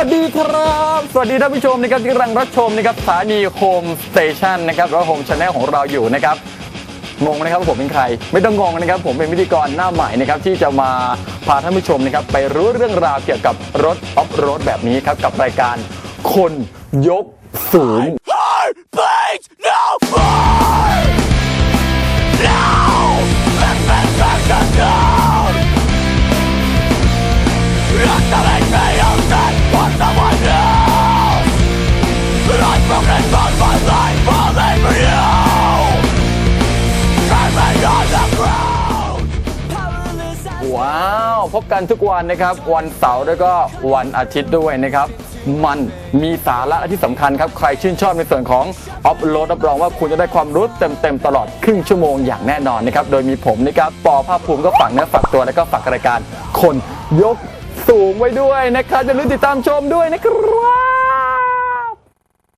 วัสดีท่านผู้ชมนะครับที่กำลังรับชมนะครับสถานีโฮมสเตชันนะครับหรือโฮมชาแนลของเราอยู่นะครับงงนะครับผมเป็นใคร ไม่ต้องงงนะครับ ผมเป็นพิธีกรหน้าใหม่นะครับที่จะมาพาท่านผู้ชมนะครับไปรู้เรื่องราวเกี่ยวกับรถออฟโรดแบบนี้ครับกับรายการคนยกสูง Please, no more! No! Let's make back the down! Not to make me upset for าวพบกันทุกวันนะครับ วันเสาร์แล้วก็วันอาทิตย์ด้วยนะครับ มันมีสาระที่สำคัญครับ ใครชื่นชอบในส่วนของออฟโหลดรับรองว่าคุณจะได้ความรู้เต็มๆตลอดครึ่งชั่วโมงอย่างแน่นอนนะครับ โดยมีผมนะครับปอภาคภูมิก็ฝากเนื้อฝากตัวแล้วก็ฝากรายการคนยกสูงไว้ด้วยนะครับจะลืมติดตามชมด้วยนะครับ